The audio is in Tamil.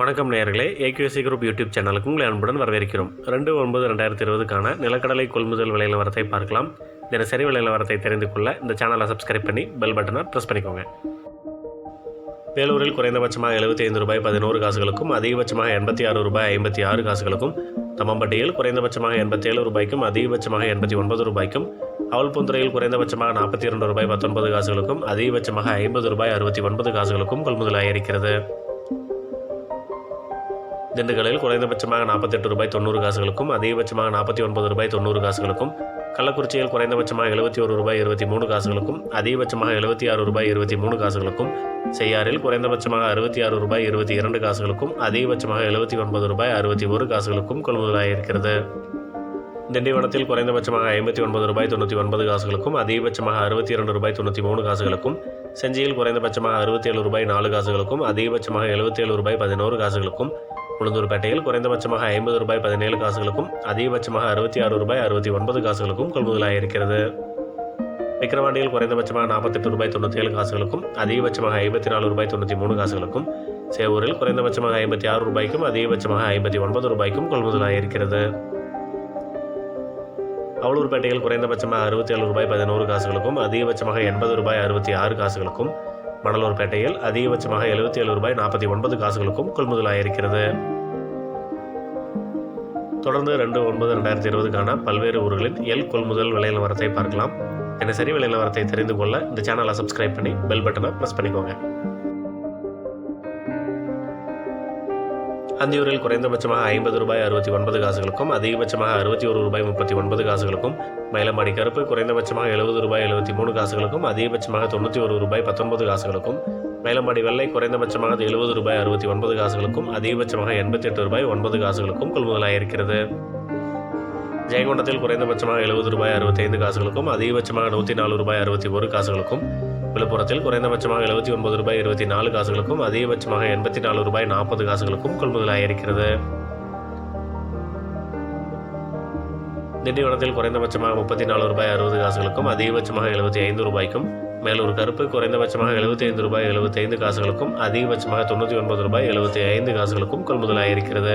வணக்கம் நேயர்களே ஏகேசி குரூப் யூடியூப் சேனலுக்கு உங்களை அன்புடன் வரவேற்கிறோம். ரெண்டு ஒன்பது ரெண்டாயிரத்தி இருபதுக்கான நிலக்கடலை கொள்முதல் விலையில் வரத்தை பார்க்கலாம். தினசரி விலையில் வரத்தை தெரிந்து கொள்ள இந்த சேனலை சப்ஸ்கிரைப் பண்ணி பெல் பட்டனை ப்ரெஸ் பண்ணிக்கோங்க. வேலூரில் குறைந்தபட்சமாக எழுபத்தி ஐந்து ரூபாய் பதினோரு காசுகளுக்கும் அதிகபட்சமாக எண்பத்தி ஆறு ரூபாய் ஐம்பத்தி ஆறு காசுகளுக்கும் தம்மம்பட்டியில் குறைந்தபட்சமாக எண்பத்தி ஏழு ரூபாய்க்கும் அதிகபட்சமாக எண்பத்தி ஒன்பது ரூபாய்க்கும் அவல்புந்துறையில் குறைந்தபட்சமாக நாற்பத்தி இரண்டு ரூபாய் பத்தொன்பது காசுகளுக்கும் அதிகபட்சமாக ஐம்பது ரூபாய் அறுபத்தி ஒன்பது காசுகளுக்கும் கொள்முதலாயிருக்கிறது திண்டுக்கல்லில் குறைந்தபட்சமாக நாற்பத்தெட்டு ரூபாய் தொண்ணூறு காசுகளுக்கும் அதிகபட்சமாக நாற்பத்தி ஒன்பது ரூபாய் தொண்ணூறு காசுகளுக்கும் கள்ளக்குறிச்சியில் குறைந்தபட்சமாக எழுபத்தி ஒரு ரூபாய் இருபத்தி மூணு காசுகளுக்கும் அதிகபட்சமாக எழுபத்தி ஆறு ரூபாய் இருபத்தி மூணு காசுகளுக்கும் செய்யாறில் குறைந்தபட்சமாக அறுபத்தி ஆறு ரூபாய் இருபத்தி இரண்டு காசுகளுக்கும் அதிகபட்சமாக எழுபத்தி ஒன்பது ரூபாய் அறுபத்தி ஒரு காசுகளுக்கும் கொள்முதலாயிருக்கிறது திண்டிவனத்தில் குறைந்தபட்சமாக ஐம்பத்தி ஒன்பது ரூபாய் தொண்ணூற்றி ஒன்பது காசுகளுக்கும் அதிகபட்சமாக அறுபத்தி இரண்டு ரூபாய் தொண்ணூற்றி மூணு காசுகளுக்கும் செஞ்சியில் குறைந்தபட்சமாக அறுபத்தேழு ரூபாய் நாலு காசுகளுக்கும் அதிகபட்சமாக எழுபத்தேழு ரூபாய் பதினோரு காசுகளுக்கும் உளுந்தூர்பேட்டையில் குறைந்தபட்சமாக ஐம்பது ரூபாய் பதினேழு காசுகளுக்கும் அதிகபட்சமாக அறுபத்தி ஆறு ரூபாய் அறுபத்தி ஒன்பது காசுகளுக்கும் கொள்முதலாயிருக்கிறது விக்கிரவாண்டியில் குறைந்தபட்சமாக நாற்பத்தெட்டு ரூபாய் தொண்ணூற்றி ஏழு காசுகளுக்கும் அதிகபட்சமாக ஐம்பத்தி நாலு ரூபாய் தொண்ணூற்றி மூணு காசுகளுக்கும் சேவூரில் குறைந்தபட்சமாக ஐம்பத்தி ஆறு ரூபாய்க்கும் அதிகபட்சமாக ஐம்பத்தி ஒன்பது ரூபாய்க்கும் கொள்முதலாயிருக்கிறது அவலூர்பேட்டையில் குறைந்தபட்சமாக அறுபத்தி ஏழு ரூபாய் பதினோரு காசுகளுக்கும் அதிகபட்சமாக எண்பது ரூபாய் அறுபத்தி ஆறு காசுகளுக்கும் மணலூர்பேட்டையில் அதிகபட்சமாக எழுபத்தி ஏழு ரூபாய் நாற்பத்தி ஒன்பது காசுகளுக்கும் கொள்முதலாயிருக்கிறது. தொடர்ந்து ரெண்டு ஒன்பது ரெண்டாயிரத்தி இருபதுக்கான பல்வேறு ஊர்களின் எல் கொள்முதல் விலை நிலவரத்தை பார்க்கலாம். தினசரி விலை நிலவரத்தை தெரிந்து கொள்ள இந்த சேனலை சப்ஸ்கிரைப் பண்ணி பெல் பட்டனை ப்ரெஸ் பண்ணிக்கோங்க. அந்தியூரில் குறைந்தபட்சமாக ஐம்பது ரூபாய் அறுபத்தி ஒன்பது காசுகளுக்கும் அதிகபட்சமாக அறுபத்தி ஒரு ரூபாய் முப்பத்தி ஒன்பது காசுகளுக்கும் மயிலம்பாடி கருப்பு குறைந்தபட்சமாக எழுபது ரூபாய் எழுபத்தி மூணு காசுகளுக்கும் அதிகபட்சமாக தொண்ணூற்றி ஒரு ரூபாய் பத்தொன்பது காசுகளுக்கும் மயிலம்பாடி வெள்ளை குறைந்தபட்சமாக எழுபது ரூபாய் அறுபத்தி ஒன்பது காசுகளுக்கும் அதிகபட்சமாக எண்பத்தி எட்டு ரூபாய் ஒன்பது காசுகளுக்கும் கொள்முதலாயிருக்கிறது. ஜெயங்கொண்டத்தில் குறைந்தபட்சமாக எழுபது ரூபாய் அறுபத்தைந்து காசுகளுக்கும் அதிகபட்சமாக நூற்றி நாலு ரூபாய் அறுபத்தி ஒரு காசுகளுக்கும் விழுப்புரத்தில் குறைந்தபட்சமாக எழுபத்தி ஒன்பது ரூபாய் இருபத்தி நாலு காசுகளுக்கும் அதிகபட்சமாக எண்பத்தி நாலு ரூபாய் நாற்பது காசுகளுக்கும் கொள்முதலாயிருக்கிறது திண்டிவனத்தில் குறைந்தபட்சமாக முப்பத்தி நாலு ரூபாய் அறுபது காசுகளுக்கும் அதிகபட்சமாக எழுபத்தி ஐந்து ரூபாய்க்கும் மேலூர் கருப்பு குறைந்தபட்சமாக எழுபத்தி ஐந்து ரூபாய் எழுபத்தி ஐந்து காசுகளுக்கும் அதிகபட்சமாக தொண்ணூற்றி ஒன்பது ரூபாய் எழுபத்தி ஐந்து காசுகளுக்கும் கொள்முதலாயிருக்கிறது